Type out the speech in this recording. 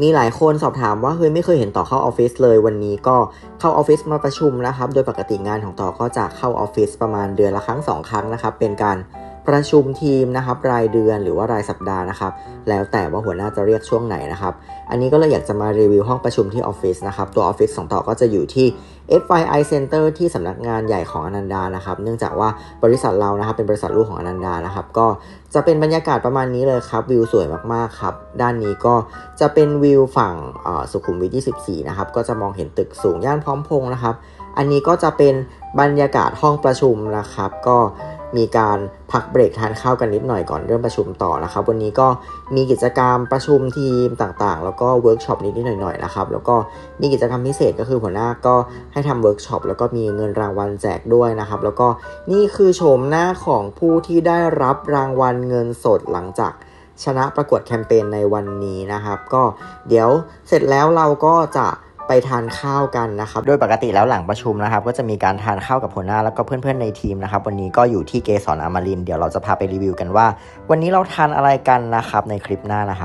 มีหลายคนสอบถามว่าเฮ้ยไม่เคยเห็นต่อเข้าออฟฟิศเลยวันนี้ก็เข้าออฟฟิศมาประชุมนะครับ โดยปกติงานของต่อก็จะเข้าออฟฟิศประมาณเดือนละครั้งสองครั้งนะครับ เป็นการ ประชุมทีมนะครับรายเดือนหรือว่ารายสัปดาห์นะครับ แล้วแต่ว่าหัวหน้าจะเรียกช่วงไหนนะครับ อันนี้ก็เลยอยากจะมารีวิวห้องประชุมที่ออฟฟิศนะครับ ตัวออฟฟิศของต่อก็จะอยู่ที่ FYI Center ที่สำนักงานใหญ่ของอนันดานะครับ เนื่องจากว่าบริษัทเรานะครับเป็นบริษัทลูกของอนันดานะครับ ก็จะเป็นบรรยากาศประมาณนี้เลยครับวิวสวยมากๆครับ ด้านนี้ก็จะเป็นวิวฝั่งสุขุมวิท 24 นะครับ ก็จะมองเห็นตึกสูงย่านพร้อมพงษ์นะครับ อันนี้ก็จะเป็นบรรยากาศห้องประชุมนะครับ ก็มีการพักเบรกทานข้าวกันนิดหน่อยก่อนเริ่มประชุมต่อนะครับ วันนี้ก็มีกิจกรรมประชุมทีมต่างๆ แล้วก็เวิร์กช็อปนิดๆหน่อยๆนะครับ แล้วก็มีกิจกรรมพิเศษก็คือหัวหน้าก็ให้ทำเวิร์กช็อปแล้วก็มีเงินรางวัลแจกด้วยนะครับ แล้วก็นี่คือโฉมหน้าของผู้ที่ได้รับรางวัลเงินสดหลังจากชนะประกวดแคมเปญในวันนี้นะครับ ก็เดี๋ยวเสร็จแล้วเราก็จะ ไปทานข้าวกันนะครับโดยปกติแล้วหลังประชุมนะครับก็จะมีการทานข้าวกับหัวหน้าแล้วก็เพื่อนๆในทีมนะครับวันนี้ก็อยู่ที่เกสรอมรินเดี๋ยวเราจะพาไปรีวิวกันว่า วันนี้เราทานอะไรกันนะครับในคลิปหน้านะครับ